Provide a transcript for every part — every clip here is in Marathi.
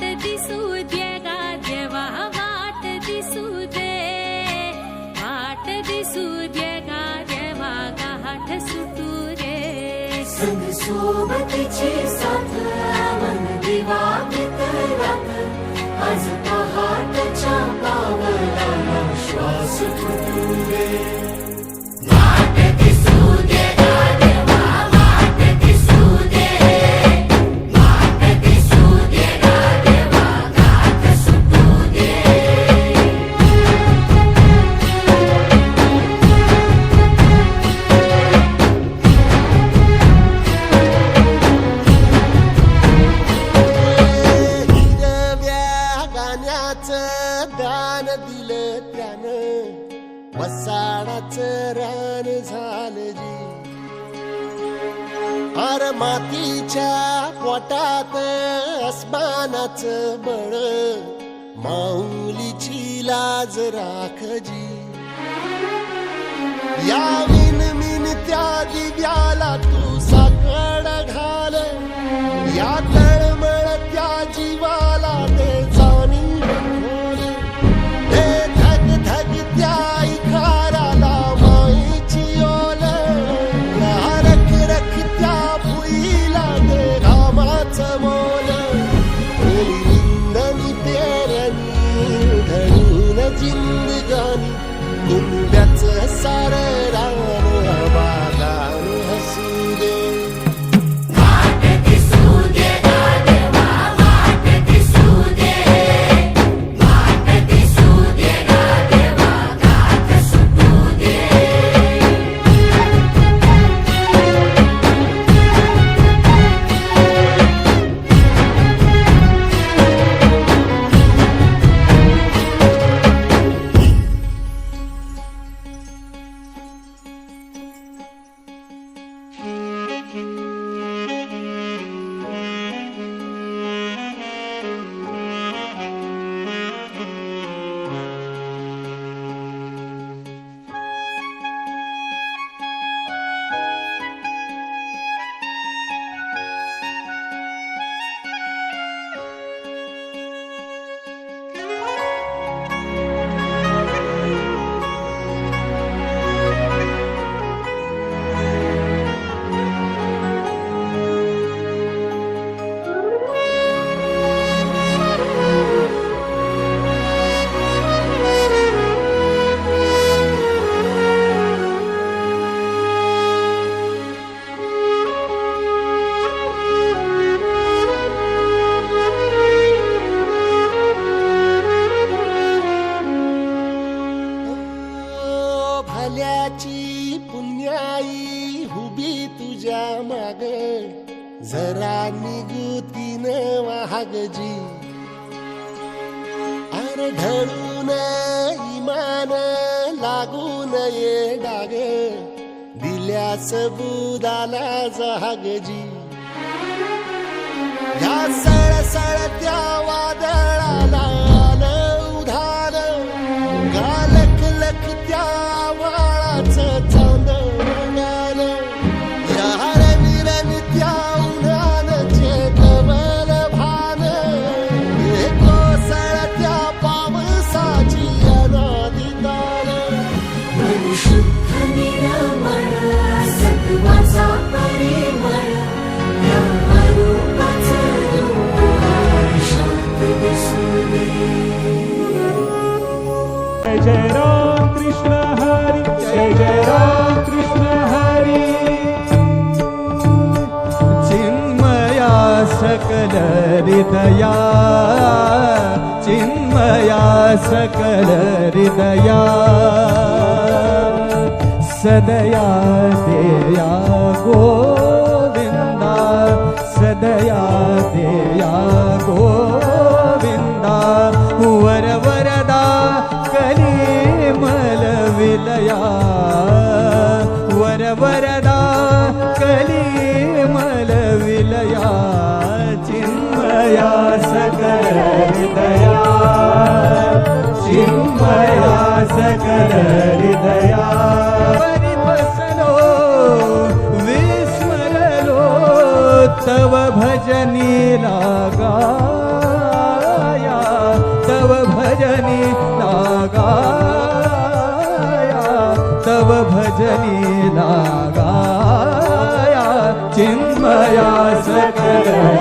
वाट दिसू दे गा देवा वाट दिसू दे. वाट दिसू दे गा देवा गाठ सुटू रे संग साथ मन दिवा पहाटच्या पावला श्वास फुट पार मातीच्या पोटात अस्मानाच बळ. माऊलीची लाज राखजी या विन मिन त्या दिव्याला तू साकड घाल. या महागजी अर घडून इमान लागून ये डाग दिल्याच बुदाला जहागजी ह्या सळसळत्या वा कल हृदया चिम्या सकल हृदया सदया देया गोविन्दा सदया देया गो हृदयासनो विस्मरलो तव भजनी राग तव भजनी नाग तव भजनी नागाया चिन्मया सकल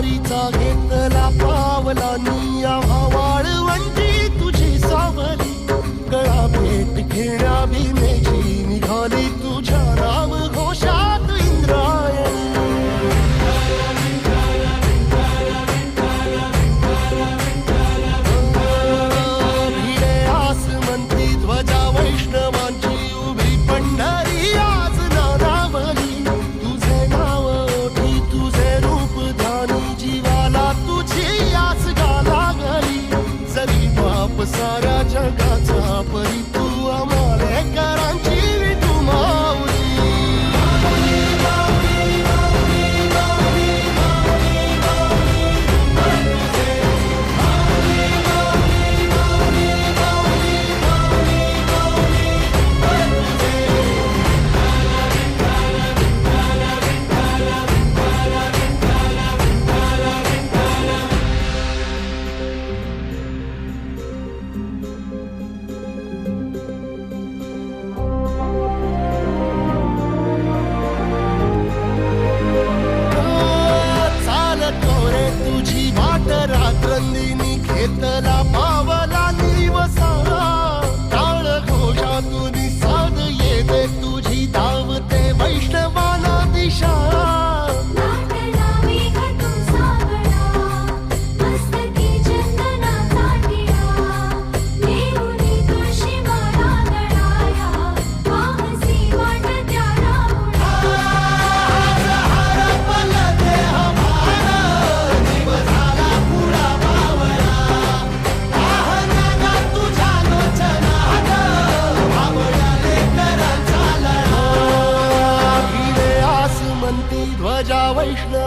वारीचा घेतला पावलानी आव्हाळ वंजी तुझी सावली. गळा भेट घेण्या भीमेची निघाली तुझ्या